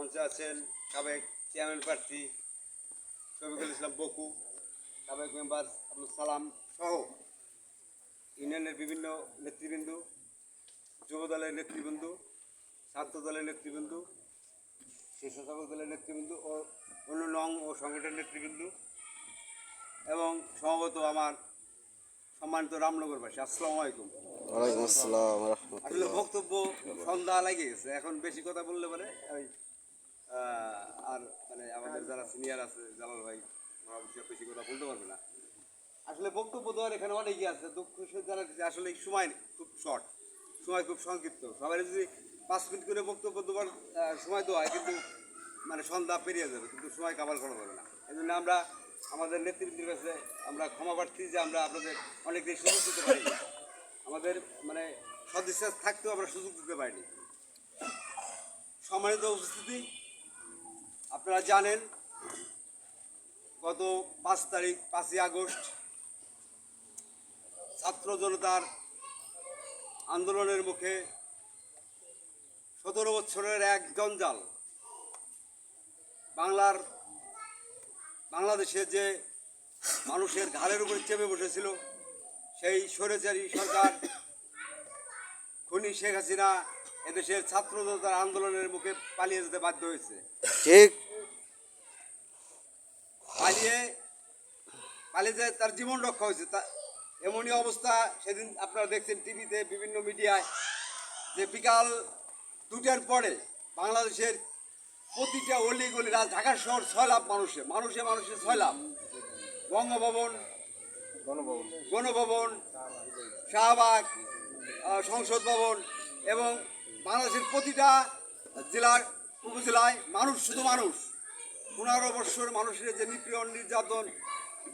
মঞ্চে আছেন সাবেক চেয়ারম্যান প্রার্থী শফিকুল ইসলাম বকু সাবেক মেম্বার আব্দুল সালাম সহ ইউনিয়নের বিভিন্ন নেতৃবৃন্দ যুব দলের নেতৃবৃন্দ ছাত্র দলের নেতৃবৃন্দ স্বেচ্ছাসেবক দলের নেতৃবৃন্দ ও অন্যান্য অঙ্গ ও সংগঠনের নেতৃবৃন্দ এবং সম্ভবত আমার সম্মানিত রামনগরবাসী আসসালামু আলাইকুম। আসলে বক্তব্য সন্ধ্যা লেগে গেছে এখন বেশি কথা বললে পরে আর মানে আমাদের যারা সিনিয়র আছে, জালাল ভাই ওরা বেশি কথা বলতে পারবে না। আসলে বক্তব্য দেওয়ার এখানে অনেকই আছে, দুঃখ যাচ্ছে আসলে সময় খুব শর্ট সময় খুব সংক্ষিপ্ত। সবাই যদি পাঁচ মিনিট করে বক্তব্য দেওয়ার সময় দেওয়া হয়, কিন্তু মানে সন্ধ্যা পেরিয়ে যাবে, কিন্তু সময় কাবার করা যাবে না। এই জন্য আমরা আমাদের নেতৃবৃন্দের কাছে আমরা ক্ষমা প্রার্থী যে আমরা আপনাদের অনেক দিন সুযোগ দিতে পারি। আমাদের মানে সদিচ্ছা থাকতেও আমরা সুযোগ দিতে পারিনি। সম্মানিত উপস্থিতি আপনারা জানেন, গত পাঁচ তারিখ, পাঁচই আগস্ট, ছাত্র জনতার আন্দোলনের মুখে সতেরো বছরের এক জঞ্জাল বাংলার, বাংলাদেশে যে মানুষের ঘাড়ের উপরে চেপে বসেছিল, সেই স্বৈরাচারী সরকার খুনি শেখ হাসিনা এদেশের ছাত্র জনতার আন্দোলনের মুখে পালিয়ে যেতে বাধ্য হয়েছে। ঠিক। পালিয়ে পালিয়ে যে তার জীবন রক্ষা হয়েছে। তা এমনই অবস্থা সেদিন আপনারা দেখছেন টিভিতে বিভিন্ন মিডিয়ায় যে বিকাল দুটার পরে বাংলাদেশের প্রতিটা অলি গলি রাজ ঢাকার শহর ছয় লাখ মানুষে মানুষে মানুষে ছয় লাখ। বঙ্গভবন গণভবন। গণভবন শাহবাগ সংসদ ভবন এবং বাংলাদেশের প্রতিটা জেলার, উপজেলায় মানুষ শুধু মানুষ। পনেরো বৎসর মানুষের যে নিপীড়ন, নির্যাতন,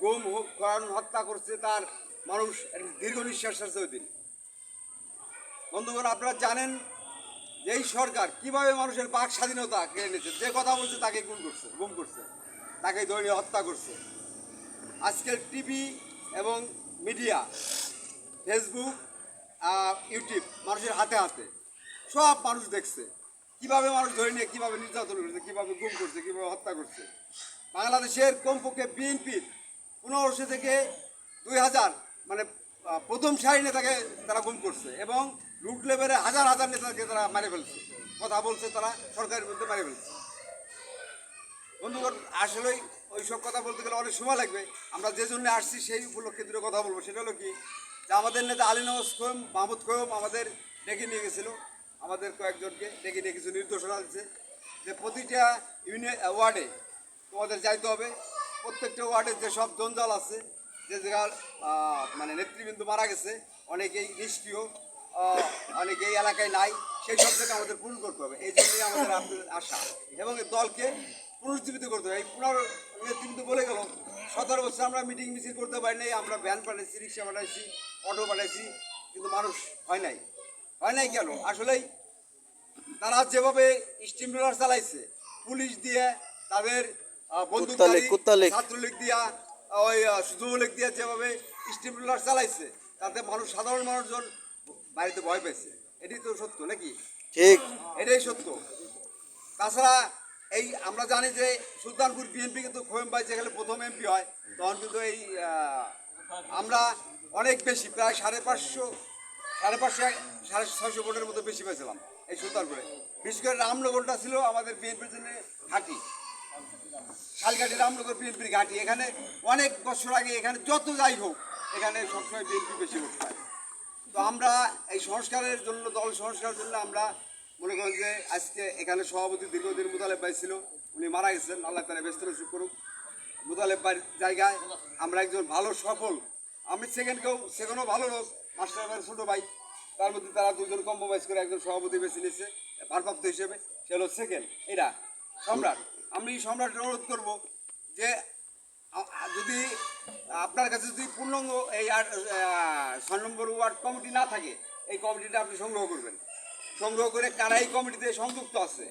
গুম হোক করানো হত্যা করছে, তার মানুষ দীর্ঘ নিঃশ্বাস আছে ওই দিন। বন্ধুগণ, আপনারা জানেন যে এই সরকার কীভাবে মানুষের বাক স্বাধীনতা কেড়ে নিয়েছে? যে কথা বলছে তাকে গুম করছে গুম করছে, তাকে ধরে হত্যা করছে। আজকের টিভি এবং মিডিয়া, ফেসবুক ইউটিউব মানুষের হাতে হাতে। সব মানুষ দেখছে। কীভাবে মানুষ ধরে নিয়ে, কীভাবে নির্যাতন করছে, কীভাবে গুম করছে, কীভাবে হত্যা করছে। বাংলাদেশের কমপক্ষে বিএনপির পনেরোশো থেকে দুই হাজার মানে প্রথম সারি নেতাকে তারা গুম করছে এবং রুট লেভেলে হাজার হাজার নেতাকে তারা মারে ফেলছে। কথা বলছে তারা, সরকারের মধ্যে মারে ফেলছে। বন্ধুগণ আসলেই ওই সব কথা বলতে গেলে অনেক সময় লাগবে। আমরা যে জন্য আসছি সেই উপলক্ষে দুটো কথা বলব। সেটা হলো কি, যে আমাদের নেতা আলী নওয়াজ খোম মাহমুদ খোম আমাদের ডেকে নিয়ে গেছিল। আমাদের কয়েকজনকে ডেকে নিয়ে কিছু নির্দেশনা দিচ্ছে যে প্রতিটা ইউনিয়ন ওয়ার্ডে তোমাদের যাইতে হবে। প্রত্যেকটা ওয়ার্ডে যেসব জঞ্জাল আছে, যে জায়গার মানে নেতৃবৃন্দ মারা গেছে, অনেকেই নিষ্ক্রিয় অনেকেই এলাকায় নাই, সেই সব জায়গা আমাদের পূরণ করতে হবে। এই জন্যই আমাদের আশা। এবং দলকে পুনরুজ্জীবিত করতে হবে। এই পুনর নেতৃবৃন্দ বলে গেল, সতেরো বছর আমরা মিটিং মিছিল করতে পারি নাই, আমরা ভ্যান পাঠাইছি, রিক্সা পাঠাইছি, অটো পাঠাইছি, কিন্তু মানুষ হয় নাই। হয় নাই কেন? আসলেই তারা যেভাবে স্টিম রোলার চালাইছে পুলিশ দিয়ে তাদের বন্দুকধারী। ছাত্রলীগ দিয়া ওই যুবলীগ দিয়া যেভাবে স্টিম রোলার চালাইছে তাতে মানুষ সাধারণ মানুষজন বাড়িতে ভয় পেয়েছে এটি তো সত্য নাকি? ঠিক। এটাই সত্য। তাছাড়া এই আমরা জানি যে সুলতানপুর বিএনপি কিন্তু খোয়েম ভাই যেখানে প্রথম এমপি হয় তখন কিন্তু এই আমরা অনেক বেশি প্রায় সাড়ে পাঁচশো সাড়ে পাঁচশো সাড়ে ছয়শো ভোটের মতো বেশি পেয়েছিলাম। এই সুলতানপুরে। বিশেষ করে রামনগরটা ছিল আমাদের বিএনপির জন্য ঘাঁটি। শালঘাটি, রামনগর বিএনপির ঘাঁটি। এখানে অনেক বছর আগে এখানে যত যাই হোক, এখানে সবসময় বিএনপি বেশি ভোট পায়। তো আমরা এই সংস্কারের জন্য, দল সংস্কারের জন্য আমরা মনে করেন যে আজকে এখানে সভাপতি দীর্ঘদিন মুতালেব ভাই ছিল, উনি মারা গেছেন। আল্লাহ তারা ব্যস্ত সুখ করুক। মুতালেব ভাইয়ের জায়গায় আমরা একজন ভালো সফল। আমি সেকেন্ডকেও সেকেন্ডও ভালো লোক, মাস্টার ভাইয়ের ছোটো ভাই। তার মধ্যে তারা দুজন কম্প্রোমাইজ করে একজন সভাপতি বেছে নিয়েছে, ভারপ্রাপ্ত হিসেবে, সে হলো সেকেন্ড এরা সম্রাট। আমি সম্রাটের অনুরোধ করব যে যদি আপনার কাছে যদি পূর্ণাঙ্গ এই আর ছয় নম্বর ওয়ার্ড কমিটি না থাকে, এই কমিটিটা আপনি সংগ্রহ করবেন। সংগ্রহ করে কারা এই কমিটিতে সংযুক্ত আছে?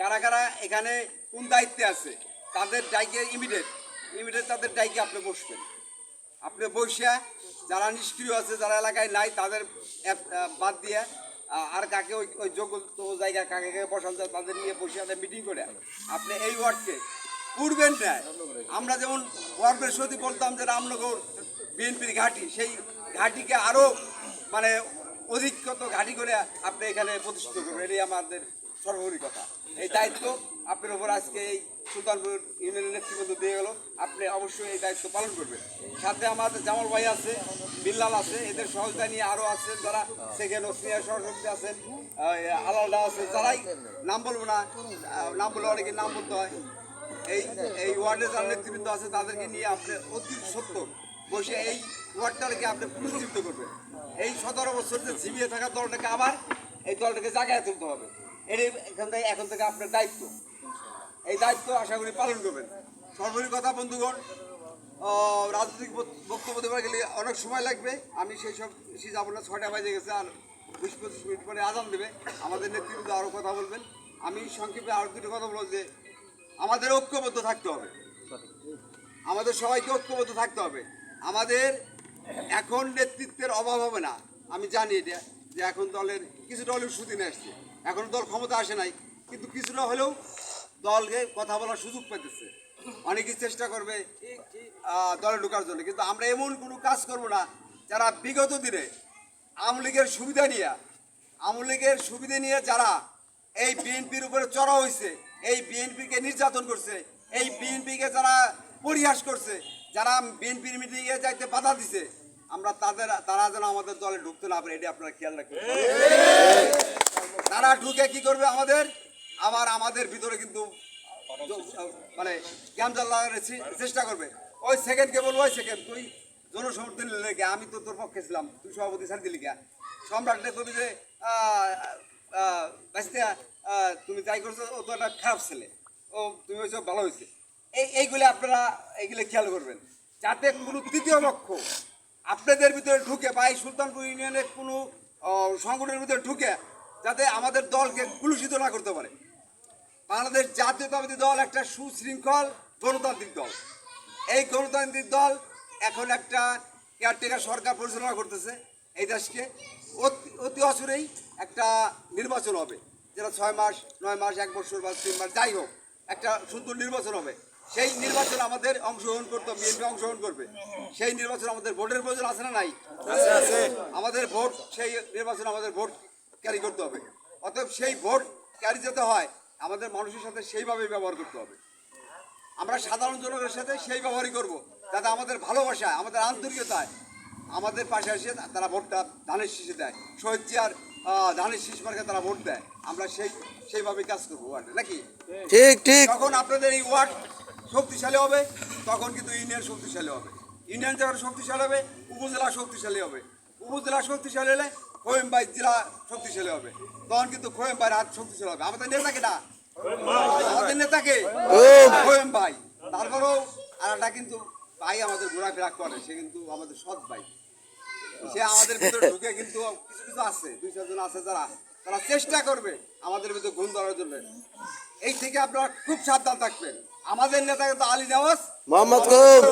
কারা কারা এখানে কোন দায়িত্বে আছে? তাদের ডাইকে ইমিডিয়েট ইমিডিয়েট তাদের ডাইকে আপনি বসবেন। আপনি বসিয়া যারা নিষ্ক্রিয় আছে, যারা এলাকায় নাই, তাদের বাদ দিয়ে আর কাকে ওই ওই যোগ্য জায়গায় কাকে কাকে বসান যায় তাদের নিয়ে বসে মিটিং করে। আপনি এই ওয়ার্ডকে পূর্বের ন্যায় আমরা যেমন ওয়ার্ড বৃহস্পতি বলতাম যে রামনগর বিএনপির ঘাঁটি, সেই ঘাঁটিকে আরও মানে অধিকত ঘাঁটি করে আপনি এখানে প্রতিষ্ঠিত করবেন। এটাই আমাদের সর্বোপরি কথা। এই দায়িত্ব আপনার উপর আজকে এই সুলতানপুর ইউনিয়নের নেতৃবৃন্দ দিয়ে গেল। আপনি অবশ্যই এই দায়িত্ব পালন করবেন। সাথে আমাদের জামাল ভাই আছে, বিল্লাল আছে, এদের সহযোগিতা নিয়ে আরও আছে যারা সেকেন্ড সিনিয়র সহযোগী আছেন আলাদা আছে, যারাই নাম বলব না নাম বলে অনেকে নাম বলতে হয়। এই এই ওয়ার্ডে যারা নেতৃবৃন্দ আছে, তাদেরকে নিয়ে আপনি অতি সত্য বসে এই ওয়ার্ডটাকে আপনি পুনর্জীবিত করবেন। এই সতেরো বছর যে ঝিমিয়ে থাকা দলটাকে আবার এই দলটাকে জায়গায় তুলতে হবে। এটাই এখান থেকে এখন থেকে আপনার দায়িত্ব। এই দায়িত্ব আশা করি পালন করবেন। সর্বোপরি কথা, বন্ধুগণ রাজনৈতিক বক্তব্য দেওয়ার গেলে অনেক সময় লাগবে। আমি সেই সব বেশি যাব না, ছয়টা বাজে গেছে, আর বিশ পঁচিশ মিনিট পরে আজান দেবে। আমাদের নেতৃত্ব আরও কথা বলবেন। আমি সংক্ষেপে আরও দুটো কথা বলব যে, আমাদের ঐক্যবদ্ধ থাকতে হবে। আমাদের সবাইকে ঐক্যবদ্ধ থাকতে হবে। আমাদের এখন নেতৃত্বের অভাব হবে না। আমি জানি এটা, যে এখন দলের কিছুটা হলেও সুদিন আসছে। এখন দল ক্ষমতা আসে নাই। কিন্তু কিছুটা হলেও দলকে কথা বলার সুযোগ পেতেছে অনেকেই চেষ্টা করবে দলে ঢোকার জন্য। কিন্তু আমরা এমন কোনো কাজ করব না যারা বিগত দিনে আওয়ামী লীগের সুবিধা নিয়ে আওয়ামী লীগের সুবিধা নিয়ে যারা এই বিএনপির উপরে চড়া হয়েছে এই বিএনপিকে নির্যাতন করছে এই বিএনপিকে যারা পরিহাস করছে যারা বিএনপির মিটিংয়ে যাইতে বাধা দিছে আমরা তাদের তারা যেন আমাদের দলে ঢুকতে না পারে এটা আপনারা খেয়াল রাখবেন। তারা ঢুকে কি করবে আমাদের আবার আমাদের ভিতরে কিন্তু মানে ক্যামজাল লাগানোর চেষ্টা করবে। ওই সেকেন্ডকে বলব, ওই সেকেন্ড তুই জনসমর্থন লেগে আমি তো তোর পক্ষে ছিলাম, তুই সভাপতি ছাড় দিলি গা সম্রাটটা কবি যে তুমি যাই করছ, ও তো একটা খারাপ ছেলে। ও, তুমি হয়েছো ভালো হয়েছে। এই, এইগুলি আপনারা এইগুলো খেয়াল করবেন। যাতে কোনো তৃতীয় পক্ষ আপনাদের ভিতরে ঢুকে বা এই সুলতানপুর ইউনিয়নের কোনো সংগঠনের ভিতরে ঢুকে যাতে আমাদের দলকে কুলুষিত না করতে পারে। বাংলাদেশ জাতীয়তাবাদী দল একটা সুশৃঙ্খল গণতান্ত্রিক দল। এই গণতান্ত্রিক দল এখন একটা কেয়ারটেকার সরকার পরিচালনা করতেছে এই দেশকে। অতি- অসুরেই একটা নির্বাচন হবে। যেটা ছয় মাস নয় মাস এক বছর বা তিন মাস যাই হোক একটা সুন্দর নির্বাচন হবে। সেই নির্বাচন আমাদের অংশগ্রহণ করতে বিএনপি অংশগ্রহণ করবে। সেই নির্বাচন আমাদের ভোটের প্রয়োজন আছে না নাই? আমাদের ভোট সেই নির্বাচন আমাদের ভোট ক্যারি করতে হবে। অতএব সেই ভোট ক্যারি যেতে হয় আমাদের মানুষের সাথে সেইভাবেই ব্যবহার করতে হবে। আমরা সাধারণ জনগণের সাথে সেই ব্যবহারই করব যাতে আমাদের ভালোবাসায় আমাদের আন্তরিকতায় আমাদের পাশে এসে তারা ভোটটা ধানের শীষে দেয়। শহীদ জিয়ার ধানের শীষ মার্কে তারা ভোট দেয়। আমরা সেই সেইভাবে কাজ করব ওয়ার্ডে নাকি? ঠিক ঠিক। যখন আপনাদের এই ওয়ার্ড শক্তিশালী হবে তখন কিন্তু ইউনিয়ন শক্তিশালী হবে। ইউনিয়ন যখন শক্তিশালী হবে উপজেলা শক্তিশালী হবে। উপজেলা শক্তিশালী হলে খোয়েমবাই জেলা শক্তিশালী হবে। তখন কিন্তু খোয়েমবাইয়ের হাত শক্তিশালী হবে। আমাদের নেতাকে না? আমাদের নেতাকে? খোয়েম ভাই তারপরেও আর একটা কিন্তু ভাই আমাদের ঘোরাফেরা করে, সে কিন্তু আমাদের সৎ ভাই। সে আমাদের ভিতরে ঢুকে কিন্তু কিছু কিছু আছে, দুই চারজন আছে যারা, তারা চেষ্টা করবে আমাদের ভিতরে গুণ ধরার জন্য। এই থেকে আপনারা খুব সাবধান থাকবেন। আমাদের নেতা কিন্তু আলী নওয়াজ। মোহাম্মদ কোম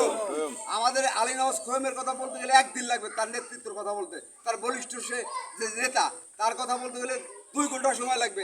আমাদের আলী নওয়াজ খোয়েমের কথা বলতে গেলে একদিন লাগবে তার নেতৃত্বের কথা বলতে। তার বলিষ্ঠ সে যে নেতা তার কথা বলতে গেলে দুই ঘণ্টা সময় লাগবে।